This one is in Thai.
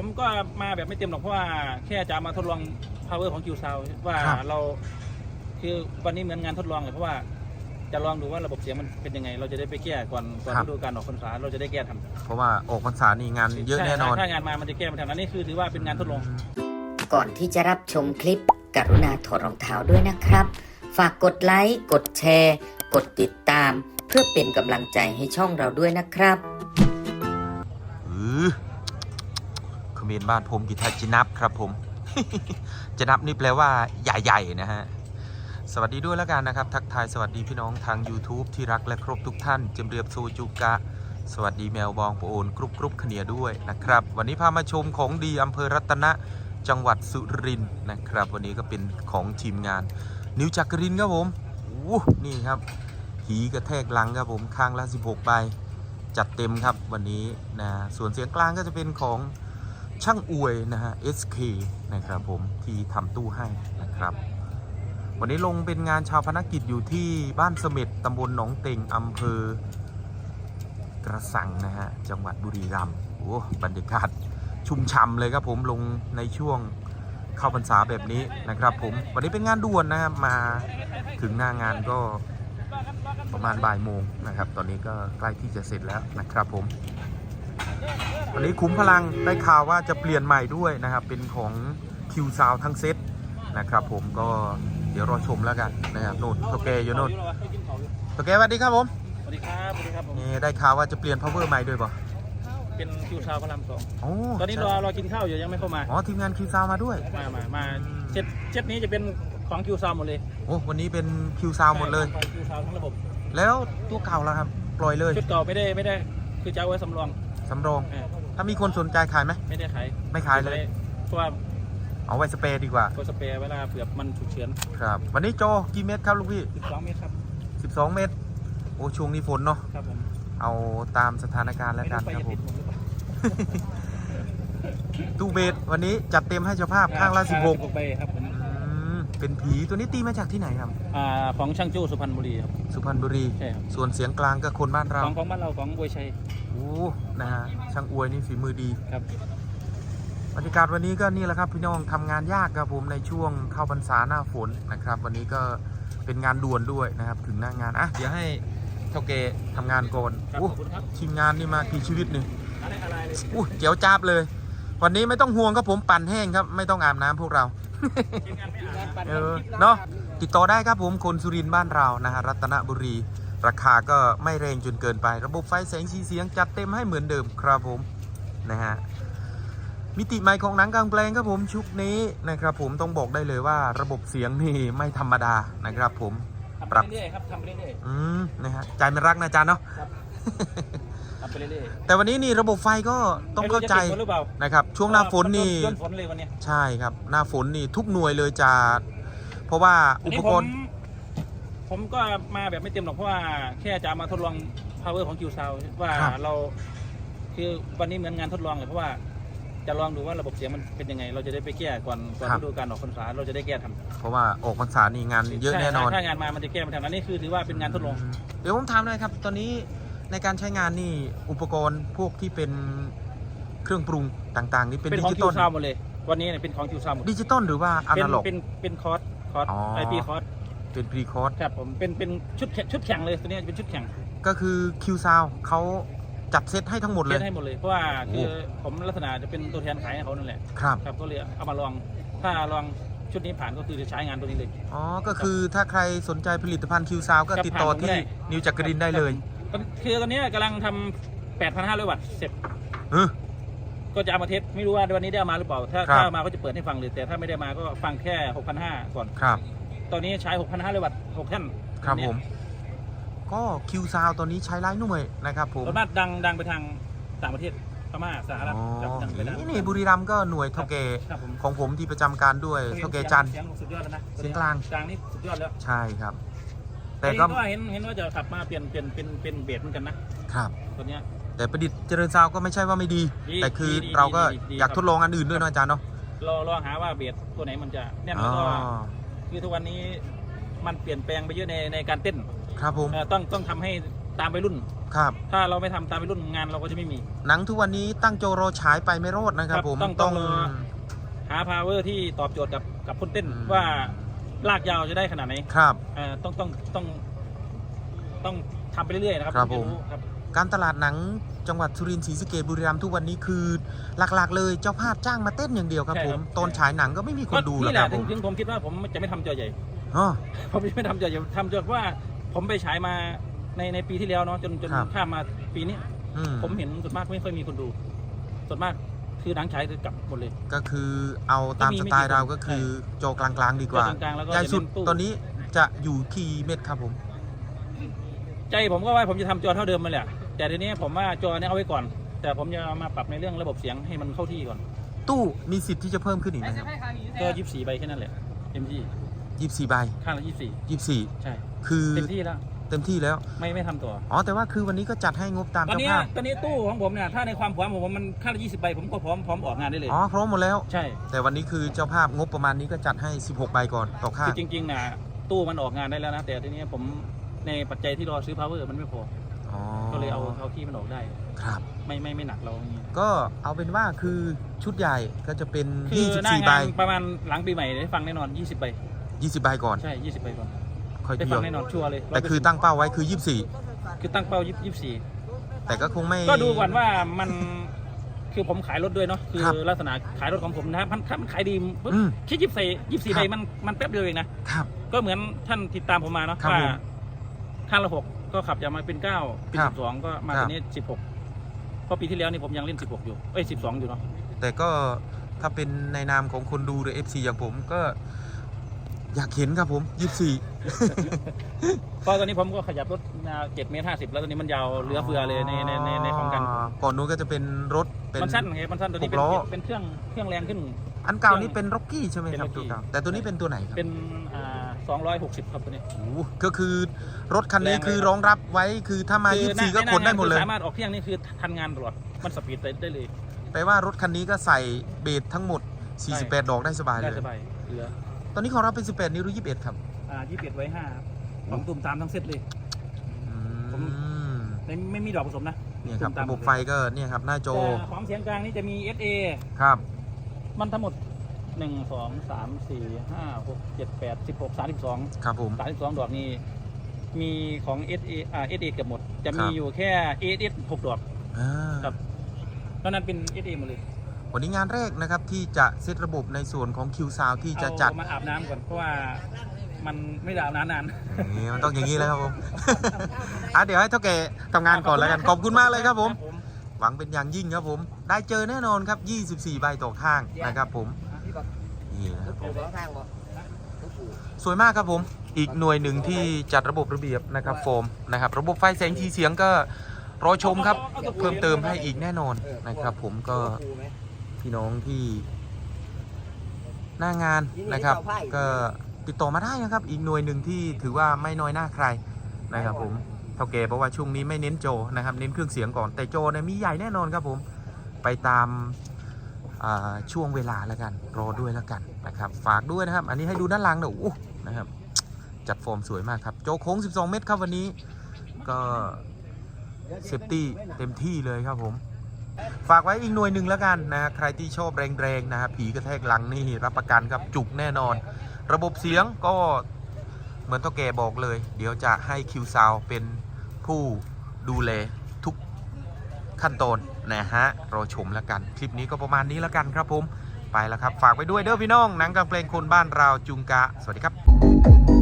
ผมก็มาแบบไม่เต็มหรอกเพราะว่าแค่จะเอามาทดลอง power ของ Q Sound ว่าครับ เราคือวันนี้เหมือนงานทดลองเลยเพราะว่าจะลองดูว่าระบบเสียงมันเป็นยังไง เราจะได้ไปแก้ก่อนก่อนฤดูการออกพรรษาเราจะได้แก้ทันเพราะว่าออกพรรษานี่งานเยอะแน่นอน ถ้างานมามันจะแก้ไม่ทันอันนี้คือถือว่าเป็นงานทดลอง ก่อนที่จะรับชมคลิป กรุณาถอดรองเท้าด้วยนะครับ ฝากกดไลค์ กดแชร์ กดติดตาม เพื่อเป็นกำลังใจให้ช่องเราด้วยนะครับเออ เมรบ้านผมกีทาจินับครับผม จินับนี่แปลว่าใหญ่ๆนะฮะ สวัสดีด้วยแล้วกันนะครับ ทักทายสวัสดีพี่น้องทาง YouTube ที่รักและครบทุกท่านจำเรียบโซจูกะ สวัสดีแมวบองปโอนกรุบกรุบขเนียด้วยนะครับ วันนี้พามาชมของดีอำเภอรัตนะจังหวัดสุรินทร์นะครับ วันนี้ก็เป็นของทีมงาน นิวจักรินครับผมอู้นี่ครับหีกระแทกหลังครับผมข้างละ 16ใบจัดเต็มครับวันนี้นะส่วนเสียงกลางก็จะเป็นของ ช่างอวยนะฮะ SK นะครับผมที่ทำตู้ให้นะครับ วันนี้ลงเป็นงานชาวพนักกิจอยู่ที่บ้านเสม็ดตำบลหนองเต็งอำเภอกระสังนะฮะจังหวัดบุรีรัมย์โอ้บรรยากาศชุ่มช่ำเลยครับผมลงในช่วงเข้าพรรษาแบบนี้นะครับผมวันนี้เป็นงานด่วนนะครับมาถึงหน้างานก็ประมาณบ่ายโมงนะครับ ตอนนี้ก็ใกล้ที่จะเสร็จแล้วนะครับผม วันนี้คุ้มพลังได้ข่าวว่าจะเปลี่ยนใหม่ด้วยนะครับ เป็นของคิวซาวทั้งเซตนะครับ ผมก็เดี๋ยวรอชมแล้วกันนะครับโน่นโตแกอยู่โน่นโตแกสวัสดีครับผมสวัสดีครับสวัสดีครับผมนี่ได้ข่าวว่าจะเปลี่ยน power ใหม่ด้วยป่ะเป็น Q Sound พระรามสองโอ้ตอนนี้รอรอกินข้าวอยู่ยังไม่เข้ามาอ๋อทีมงานคิวซาวมาด้วยมามามาเช็ดเช็ดนี้จะเป็นของ Q Sound หมดเลยโอ้วันนี้เป็นคิวซาวหมดเลยของ Q Sound ทั้งระบบ แล้วตัวเก่าแล้วครับปล่อยเลยชุดเก่าไม่ได้ไม่ได้คือจะเอาไว้สำรองสำรองเออ ถ้ามีคนสนใจขายไหม ไม่ได้ขายไม่ขายเลย เพราะว่าเอาไว้สเปรย์ดีกว่าตัวสเปรย์เวลาเผื่อมันฉุกเฉินครับ วันนี้โจกี่เม็ดครับลูกพี่12เมตรครับ12เมตร โอ้ช่วงนี้ฝนเนาะครับผมเอาตามสถานการณ์แล้วกันไม่ครู้รับไปผมจะติดผมหรือเปล่าตู้เบสวันนี้จัดเต็มให้เจ้าภาพข้างละ16ใบครับผมอืมเป็นผีตัวนี้ตีมาจากที่ไหนครับอ่าของช่างจู้สุพรรณบุรีครับสุพรรณบุรีใช่ครับส่วนเสียงกลางก็คนบ้านขเราองของบ้านเราของบวยชัย โอ้นะฮะช่างอวยนี่ฝีมือดีครับบรรยากาศวันนี้ก็นี่แหละครับพี่น้องทำงานยากครับผมในช่วงเข้าพรรษาหน้าฝนนะครับ วันนี้ก็เป็นงานด่วนด้วยนะครับ ถึงหน้างานอะเดี๋ยวให้เท่าเกทำงานก่อนครับอู้ขอบคุณครับทีมงานนี่มากี่ชีวิตนี่อะไรอะไรเลยอู้เจียวจ้าบเลย วันนี้ไม่ต้องห่วงครับผมปั่นแห้งครับ ไม่ต้องอาบน้ำพวกเราทีมงานไม่อ่านเออเนาะติดต่อได้ครับผมคนสุรินทร์บ้านเรานะฮะรัตนบุรี ราคาก็ไม่แรงจนเกินไป ระบบไฟแสงสีเสียงจัดเต็มให้เหมือนเดิมครับผมนะฮะมิติใหม่ของหนังกลางแปลงครับผมชุดนี้นะครับผมต้องบอกได้เลยว่าระบบเสียงนี่ไม่ธรรมดานะครับผมทำปรับไปเรื่อยๆครับทำไปเรื่อยอืมนะฮะใจมันรักนะอาจารย์เนาะๆทำไปเรื่อยแต่วันนี้นี่ระบบไฟก็ๆต้องเข้าใจไม่รู้ะติดหรือเปล่านะครับช่วงหน้าฝนนี่ย้อนฝนเลยวันเนี้ยใช่ครับหน้าฝนนี่ทุกหน่วยเลยจะเพราะว่าอัอุนปนี้กผมรณ์ ผมก็มาแบบไม่เต็มหรอกเพราะว่าแค่จะเอามาทดลอง power ของ Q Sound ว่าเราคือวันนี้เหมือนงานทดลองเลยเพราะว่าจะลองดูว่าระบบเสียงมันเป็นยังไง เราจะได้ไปแก้ก่อนก่อนฤดูการออกพรรษาเราจะได้แก้ทันเพราะว่าออกพรรษานี่งานเยอะแน่นอนถ้างานมามันจะแก้ไม่ทันอันนี้คือถือว่าเป็นงานทดลอง เดี๋ยวผมถามหน่อยครับ ตอนนี้ในการใช้งานนี่อุปกรณ์พวกที่เป็นเครื่องปรุงต่างๆ นี่เป็นเป็นดิของ จิ Q ตอล Sound หมดเลย วันนี้เนี่ยเป็นของ Q Sound หมดดิจิตอลหรือว่าอเป็นนาล็อก เป็นเป็นคอร์สคอร์สอ๋อ ไอพีคอร์ส เป็นพรีคอร์สครับผมเป็นเป็นชุดแข่งชุดแข่งเลยตัวนี้เป็นชุดแข่งก็คือคิวซาวเขาจัดเซตให้ทั้งหมดเลเล่ย นให้หมดเลยเพราะว่าโอ้คือผมลักษณะจะเป็นตัวแทนขายให้เขานั่นแหละครับ ครับก็เลยเอามาลองถ้าลองชุดนี้ผ่านก็คือจะใช้งานตัวนี้เลย อ๋อ ก็คือถ้าใครสนใจผลิตภัณฑ์คิวซาวก็ครับติดต่อผ่านผมที่ได้นิวจักรินได้เลยครับคือตอนนี้กำลังทำ8,500 วัตต์เสร็จ เออ ก็จะเอามาเทสไม่รู้ว่าวันนี้ได้เอามาหรือเปล่า ถ้าครับ ถ้าเอามาก็จะเปิดให้ฟังเลยแต่ถ้าไม่ได้มาก็ฟังแค่ 6,500 ก่อน ครับ ตอนนี้ใช้ 6,500 วัตต์6ท่านครับเนี่ยผม ก็คิวซาวตอนนี้ใช้ไลน์หน่วยนะครับผมส่วนมากดังดังไปทางต่างประเทศพม่าสหรัฐอ๋อครับดังไปทางนี่นี่บุรีรัมย์ก็หน่วยเท่าแกครับผมของผมที่ประจำการด้วยเท่าแกจันทร์ เสียงสุดยอดแล้วนะเสียงกลาง กลางนี่สุดยอดแล้วใช่ครับ แต่แต่ก็ก็เห็นเห็นว่าจะขับมาเปลี่ยนเปลี่ยนเป็นเป็นเบสเหมือนกันนะครับ ตัวเนี้ย แต่ประดิษฐ์เจริญซาวก็ไม่ใช่ว่าไม่ดี ดีแต่คือดีดีเราก็ดีดีอยากครับ ทดลองอันอื่นด้วยเนาะอาจารย์เนาะรอรอหาว่าเบสตัวไหนมันจะแน่นอ๋แล้วอก็ คือทุกวันนี้มันเปลี่ยนแปลงไปเยอะในในการเต้นครับผมเอ่อต้องต้องทำให้ตามไปรุ่น ครับ ถ้าเราไม่ทำตามไปรุ่นงานเราก็จะไม่มี หนังทุกวันนี้ตั้งโจรอฉายไปไม่รอดนะครับ ครับผมต้องต้องรอ หาพาวเวอร์ที่ตอบโจทย์กับกับคนเต้นอืมว่าลากยาวจะได้ขนาดไหนครับ เอ่อต้องต้องต้องต้องทำไปเรื่อยๆนะครับครับ ถึงจะผมครับ การตลาดหนังจังหวัดสุรินทร์ศรีสะเกษบุรีรัมย์ทุกวันนี้คือหลักๆ เลยเจ้าภาพจ้างมาเต้นอย่างเดียวครับใช่ผครัมบตอนฉายหนังก็ไม่มีคนดูก็หรอกนี่แหคละรับผถึงมถึงผมคิดว่าผมจะไม่ทำจอใหญ่ อ๋อ ผมจะไม่ทำจอใหญ่ทำจอว่าผมไปฉายมาในในปีที่แล้วเนาะจนจนครับ ข้ามมาปีนี้ อืมผมเห็นส่วนมากไม่ค่อยมีคนดู ส่วนมากคือหนังฉายคือกลับหมดเลย ก็คือเอาตามก็มีสไม่ไตล์กี่เราคนก็คือโจกลางๆดีกว่าจอกลางๆแล้วก็ใหญ่สุดจะเน้นตู้ ตอนนี้จะอยู่กี่เม็ดครับผม ใจผมก็ว่าผมจะทำจอเท่าเดิมมาแหละ แต่ทีนี้ผมว่าจอเนี้เอาไว้ก่อน แต่ผมจะมาปรับในเรื่องระบบเสียงให้มันเข้าที่ก่อน ตู้มีสิทธิ์ที่จะเพิ่มขึ้นอีกไหมครับก็ยี่สิบสี่ใบแค่นั้นแหละเต็มที่ยี่สี่ใบข้างละยี่สิบสี่ยี่สี่ใช่คือเต็มที่แล้วเต็มที่แล้วไม่ไม่ทำต่ออ๋อแต่ว่าคือวันนี้ก็จัดให้งบตามตอนเจ้านี้ภาพตอนนี้ตู้ของผมเนี่ยถ้าในความพร้อมของผมมันข้างละยี่สิบใบผมก็พร้อมพร้อมออกงานได้เลยอ๋อพร้อมหมดแล้วใช่ แต่วันนี้คือเจ้าภาพงบประมาณนี้ก็จัดให้ 16 ใบก่อนต่อค่าคือจริงๆนะตู้มันออกงานได้แล้วนะแต่ทีนี้ผม ในปัจจัยที่รอซื้อ power มันไม่พอ อ๋อก็เลยเอาเอาที่มันออกได้ ครับ ไม่ไม่ไม่หนักเราอย่างนี้ก็เอาเป็นว่าคือชุดใหญ่ก็จะเป็น คือหน้า24ใบงานประมาณหลังปีใหม่ได้ฟังแน่นอน 20ใบ20ใบก่อน ใช่ 20ใบก่อนค่อยได้เดีฟัยงว แน่นอนชัวร์เลยแต่คือตั้งเป้าไว้คือ คือตั้งเป้า24 24 แต่ก็คงไม่ ก็ดูก่อนว่ามันคือผมขายรถด้วยเนาะคือครับลักษณะขายรถของผมนะมันถ้ามันขายดีปุ๊บอืมแค่ยี่สิบสี่ยี่สิบครับใบมันมันแป๊บเดียวเองนะ ครับ ก็เหมือนท่านติดตามผมมาเนาะครับว่าผม ข้างละหกก็ขับจะมาเป็นเก้าเป็นครัสิบ บสองก็มาครัตบอนนี้สิบหกเพราะปีที่แล้วนี่ผมยังเล่นสิบหกอยู่เอ้ยสิบสองอยู่เนาะแต่ก็ถ้าเป็นในนามของคนดูหรือ FC อย่างผมก็อยากเห็นครับผม 24ก็ตอนนี้ผมก็ขยับรถมาเจ็ดเมตรห้าสิบแล้วตอนนี้มันยาวเหลือเฟือเลยในในในในของกัน ก่อนนู้นก็จะเป็นรถเป็น มันสั้นไงมันสั้นตัวนี้เป็นหกล้อ เป็นเครื่องเครื่องแรงขึ้น อันเก่านี่เป็นร็อกกี้ใช่ไหมครับเป็นตัว Rocky เก่าแต่ตัวนี้เป็นตัวไหนครับ เป็นอ่า สองร้อยหกสิบครับตัวนี้ โอ้โหก็คือรถคันนี้แรงเลย คือรองรับไว้คือถ้ามาคือ24ก็ในคนได้หมดเลยคือสามารถออกเที่ยงนี่คือทันงานตลอด มันสปีดได้เลย แปลว่ารถคันนี้ก็ใส่เบสทั้งหมด ใช่ 48 ดอกได้สบายเลได้ย สบายเหลือตอนนี้ของเราเป็น 18 นิ้วหรือ 21 ครับอ่ายี่สิบไว้ห้าของตุ่มตามทั้งเซตเลยผมอืมไม่ไม่มีดอกผสมนะเนี่ยครับตุ่มตามระบบไฟก็เนี่ยครับหน้าจอแต่ของเสียงกลางนี่จะมี SA ครับ มันทั้งหมด หนึ่งสองสามสี่ห้าหกเจ็ดแปดสิบหกสามสิบสองครับผม สามสิบสองดอกนี่มีของ SA อ่า SA เกือบหมด จะมีครับ อยู่แค่ AS หกดอกอ่าครับนอกนั้นเป็น SA หมดเลยวันนี้งานแรกนะครับที่จะเซตระบบในส่วนของ Q Sound ที่จะจัดเอามาอาบน้ำก่อนเพราะว่ามันไม่ได้อาบน้ำนาน อย่างนี้มันต้องอย่างนี้แล้วครับผม อะเดี๋ยวให้เท่าแก่ทำงานก่อนแล้วกันขอบคุณมากเลยครับผม หวังเป็นอย่างยิ่งครับผม ได้เจอแน่นอนครับ 24 ใบต่อข้างนะครับผม นี่นะครับผมสวยมากครับผม อีกหน่วยหนึ่งที่จัดระบบระเบียบนะครับโฟมนะครับ ระบบไฟแสงสีเสียงก็รอชมครับ เพิ่มเติมให้อีกแน่นอนนะครับ ผมก็พี่น้องที่ หน้างานนะครับ ก็ติดต่อมาได้นะครับ อีกหน่วยหนึ่งที่ถือว่าไม่น้อยหน้าใครนะครับ ผมเท่าแก่เพราะว่าช่วงนี้ไม่เน้นโจนะครับ เน้นเครื่องเสียงก่อนแต่โจเนี่ยมีใหญ่แน่นอนครับผม ไปตามอ่า ช่วงเวลาแล้วกันรอด้วยแล้วกันนะครับฝากด้วยนะครับ อันนี้ให้ดูด้านหลังนะโอ้นะครับจัดฟอร์มสวยมากครับ โจโค้ง 12 เมตรครับวันนี้ก็เซฟตี้เต็มที่เลยครับผม ฝากไว้อีกหน่วยหนึ่งแล้วกันนะฮะใครที่ชอบแรงๆนะครับผีกระแทกหลังนี่รับประกันครับจุกแน่นอน ระบบเสียงก็เหมือนเท่าแกบอกเลย เดี๋ยวจะให้คิวซาวเป็นผู้ดูแล ขั้นตอนนะฮะรอชมแล้วกันคลิปนี้ก็ประมาณนี้แล้วกันครับผมไปแล้วครับ ฝากไว้ด้วยเด้อพี่น้องหนังกลางเพลงคนบ้านเราจุงกะ สวัสดีครับ